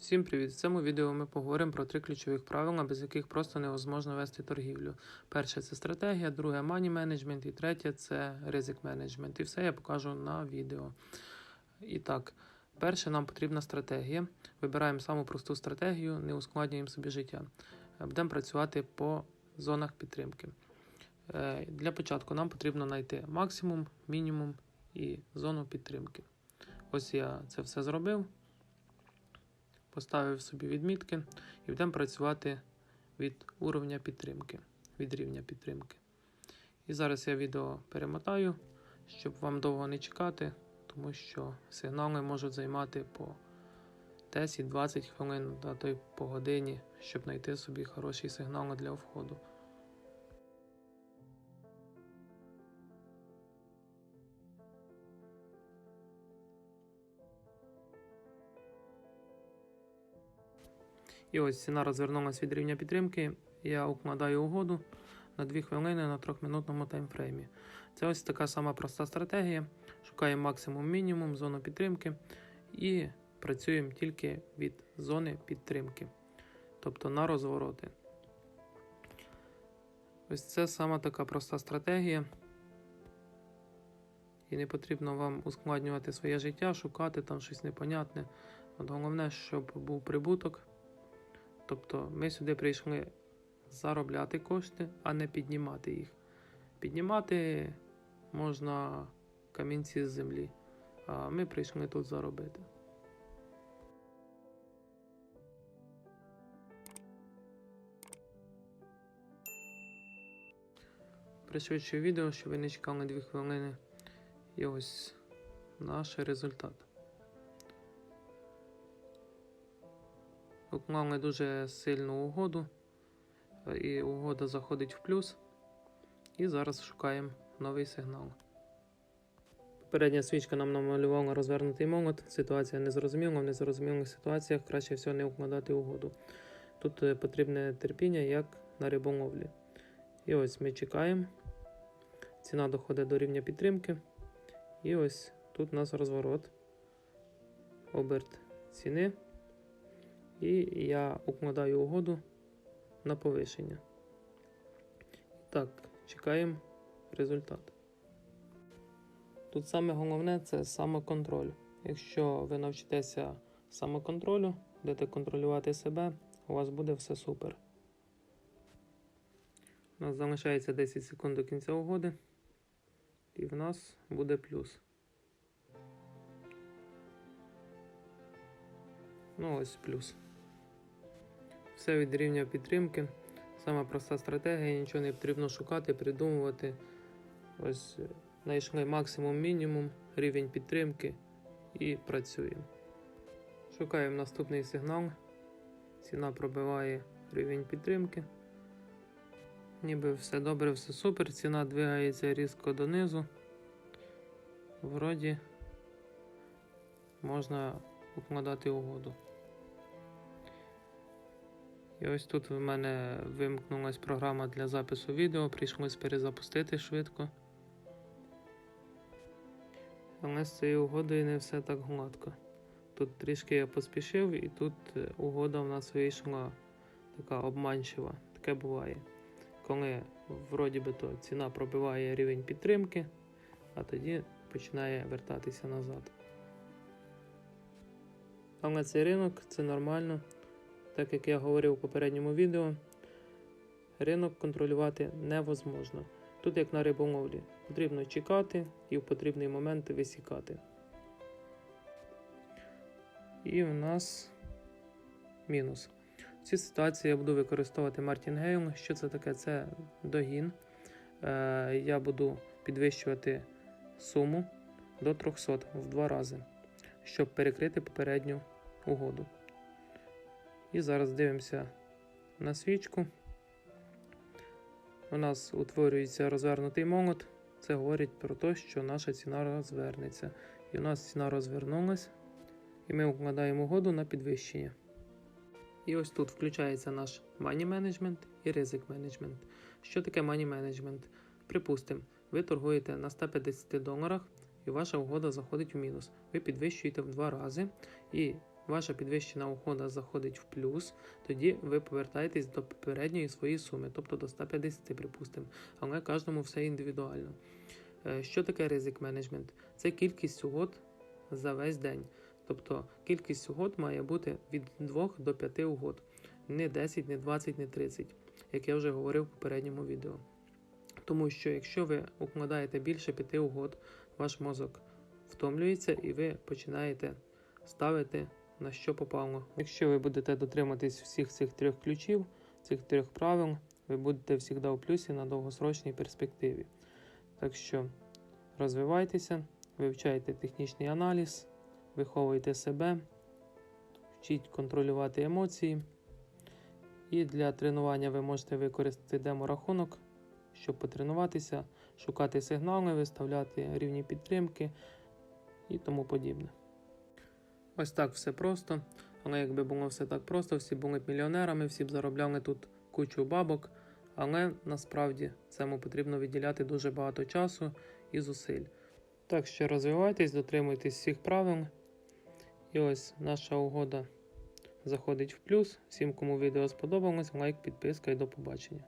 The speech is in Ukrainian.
Всім привіт! В цьому відео ми поговоримо про три ключових правила, без яких просто невозможно вести торгівлю. Перше це стратегія, друге мані менеджмент і третє це ризик менеджмент. І все я покажу на відео. І так, перше нам потрібна стратегія. Вибираємо саму просту стратегію, не ускладнюємо собі життя. Будемо працювати по зонах підтримки. Е, Для початку нам потрібно знайти максимум, мінімум і зону підтримки. Ось я це все зробив поставив собі відмітки і будемо працювати від уровня підтримки, від рівня підтримки. І зараз я відео перемотаю, щоб вам довго не чекати, тому що сигнали можуть займати по 10-20 хвилин, а то й по годині, щоб знайти собі хороші сигнали для входу. І ось ціна розвернулася від рівня підтримки. Я укладаю угоду на 2 хвилини на 3-минутному таймфреймі. Це ось така сама проста стратегія. Шукаємо максимум мінімум, зону підтримки і працюємо тільки від зони підтримки, тобто на розвороти. Ось це сама така проста стратегія. І не потрібно вам ускладнювати своє життя, шукати там щось непонятне. От головне, щоб був прибуток. Тобто ми сюди прийшли заробляти кошти, а не піднімати їх. Піднімати можна камінці з землі, а ми прийшли тут заробити. Пришвидшую відео, щоб ви не чекали 2 хвилини. І ось наш результат. Уклали дуже сильну угоду, і угода заходить в плюс. І зараз шукаємо новий сигнал. Попередня свічка нам намалювала розвернутий молот. Ситуація незрозуміла, в незрозумілих ситуаціях краще всього не укладати угоду. Тут е, потрібне терпіння, як на риболовлі. І ось ми чекаємо. Ціна доходить до рівня підтримки. І ось тут у нас розворот, оберт ціни. І я укладаю угоду на повишення. Так, чекаємо результат. Тут саме головне це самоконтроль. Якщо ви навчитеся самоконтролю, будете контролювати себе, у вас буде все супер. У нас залишається 10 секунд до кінця угоди, і в нас буде плюс. Ну ось плюс. Все від рівня підтримки. Сама проста стратегія, нічого не потрібно шукати, придумувати. Ось е, знайшли максимум мінімум, рівень підтримки і працюємо. Шукаємо наступний сигнал. Ціна пробиває рівень підтримки. Ніби все добре, все супер. Ціна двигається різко донизу. Вроді можна укладати угоду. І ось тут в мене вимкнулась програма для запису відео, прийшлось перезапустити швидко. Але з цією угодою не все так гладко. Тут трішки я поспішив, і тут е, угода в нас вийшла така обманчива. Таке буває. Коли вроді би то ціна пробиває рівень підтримки, а тоді починає вертатися назад. Але цей ринок це нормально. Так як я говорив у попередньому відео, ринок контролювати невозможно. Тут, як на риболовлі, потрібно чекати і в потрібний момент висікати. І у нас мінус. В цій ситуації я буду використовувати Мартінгейл. Що це таке? Це догін. Е, Я буду підвищувати суму до 300 в два рази, щоб перекрити попередню угоду. І зараз дивимося на свічку. У нас утворюється розвернутий молот. Це говорить про те, що наша ціна розвернеться. І у нас ціна розвернулась. І ми укладаємо угоду на підвищення. І ось тут включається наш money management і ризик менеджмент. Що таке money management? Припустимо, ви торгуєте на 150 доларах і ваша угода заходить в мінус. Ви підвищуєте в два рази, і ваша підвищена угода заходить в плюс, тоді ви повертаєтесь до попередньої своєї суми, тобто до 150, припустимо. Але кожному все індивідуально. Е, Що таке ризик менеджмент? Це кількість угод за весь день. Тобто кількість угод має бути від 2 до 5 угод, не 10, не 20, не 30, як я вже говорив в попередньому відео. Тому що якщо ви укладаєте більше 5 угод, ваш мозок втомлюється і ви починаєте ставити на що попало. Якщо ви будете дотриматись всіх цих трьох ключів, цих трьох правил, ви будете завжди у плюсі на довгосрочній перспективі. Так що розвивайтеся, вивчайте технічний аналіз, виховуйте себе, вчіть контролювати емоції. І для тренування ви можете використати демо-рахунок, щоб потренуватися, шукати сигнали, виставляти рівні підтримки і тому подібне. Ось так все просто. Але якби було все так просто, всі були б мільйонерами, всі б заробляли тут кучу бабок. Але насправді цьому потрібно виділяти дуже багато часу і зусиль. Так що розвивайтесь, дотримуйтесь всіх правил. І ось наша угода заходить в плюс. Всім, кому відео сподобалось, лайк, підписка і до побачення.